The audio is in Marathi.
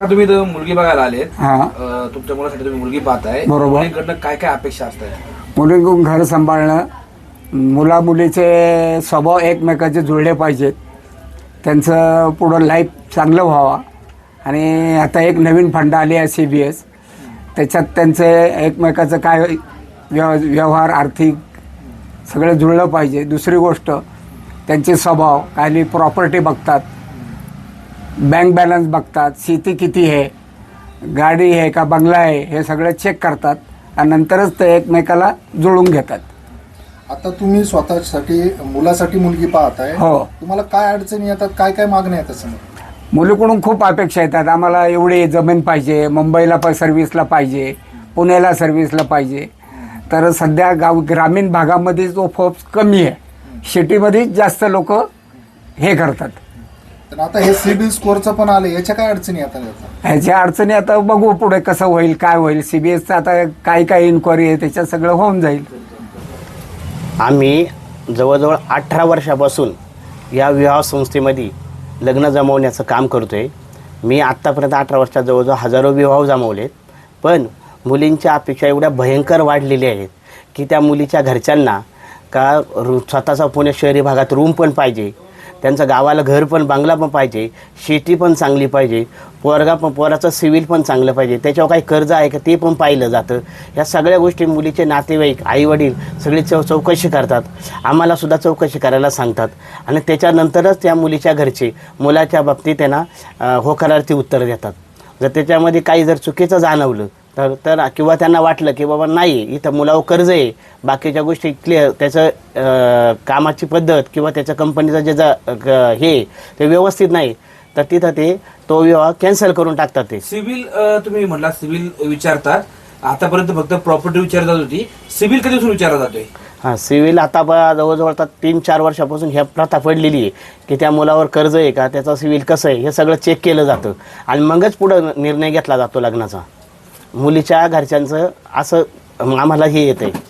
तुम्ही इथं मुलगी बघायला आलेत. हा. तुमच्या मुलासाठी तुम्ही मुलगी पाहताय. बरोबर. मुलीकडनं काय काय अपेक्षा असतात? मुलीकडून घर सांभाळणं मुला मुलीचे स्वभाव एकमेकाचे जुळले पाहिजेत. त्यांचं पुढं लाईफ चांगलं व्हावं. आणि आता एक नवीन फंड आली आहे सी बी एस त्याच्यात त्यांचे एकमेकाचं काय व्यव व्यवहार आर्थिक सगळं जुळलं पाहिजे. दुसरी गोष्ट त्यांचे स्वभाव काही प्रॉपर्टी बघतात. बँक बॅलन्स बघतात शेती किती आहे गाडी आहे का बंगला आहे हे सगळं चेक करतात आणि नंतरच ते एकमेकाला जुळून घेतात. आता तुम्ही स्वतःसाठी मुलासाठी मुलगी पाहताय. हो. तुम्हाला काय अडचणी येतात काय काय मागण्या येतात समोर? मुलीकडून खूप अपेक्षा येतात. आम्हाला एवढी जमीन पाहिजे मुंबईला पण सर्व्हिसला पाहिजे पुण्याला सर्व्हिसला पाहिजे. तर सध्या गाव ग्रामीण भागामध्ये तो फोर्स कमी आहे सिटीमध्येच जास्त लोक हे करतात. तर आता हे सिबिल स्कोअरचं पण आलं याच्या काय अडचणी याचा? ह्याच्या अडचणी आता बघू पुढे कसं होईल काय होईल. सी बी एसचं आता काय काय इन्क्वायरी आहे त्याच्यात सगळं होऊन जाईल. आम्ही जवळजवळ अठरा वर्षापासून या विवाह संस्थेमध्ये लग्न जमवण्याचं काम करतो आहे मी आत्तापर्यंत अठरा वर्षात जवळजवळ हजारो विवाह जमवलेत. पण मुलींच्या अपेक्षा एवढ्या भयंकर वाढलेल्या आहेत की त्या मुलीच्या घरच्यांना का रू स्वतःचा पुणे शहरी भागात रूम पण पाहिजे त्यांचं गावाला घर पण बांगला पण पाहिजे शेती पण चांगली पाहिजे पोरगा पण पोराचं सिव्हिल पण चांगलं पाहिजे त्याच्यावर काही कर्ज आहे का ते पण पाहिलं जातं. या सगळ्या गोष्टी मुलीचे नातेवाईक आईवडील सगळी चौ चौकशी करतात. आम्हाला सुद्धा चौकशी करायला सांगतात. आणि त्याच्यानंतरच त्या मुलीच्या घरचे मुलाच्या बाबतीत त्यांना होकारार्थी उत्तर देतात. जर त्याच्यामध्ये काही जर चुकीचं जाणवलं तर तर किंवा त्यांना वाटलं की बाबा नाही इथं मुलावर कर्ज आहे. बाकीच्या गोष्टी क्लिअर त्याचं कामाची पद्धत किंवा त्याच्या कंपनीचं जे जा हे ते व्यवस्थित नाही. तर तिथं ते तो विवाह कॅन्सल करून टाकतात ते. सिव्हिल तुम्ही म्हणला सिव्हिल विचारतात. आतापर्यंत फक्त प्रॉपर्टी विचारली जात होती. सिव्हिल कधीपासून विचारला जातोय? हां सिव्हिल आता जवळजवळ आता तीन चार वर्षापासून ह्या प्रथा पडलेली आहे की त्या मुलावर कर्ज आहे का त्याचं सिव्हिल कसं आहे हे सगळं चेक केलं जातं. आणि मगच पुढं निर्णय घेतला जातो लग्नाचा. मुलीच्या घरच्यांचं असं आम्हाला हे येतं आहे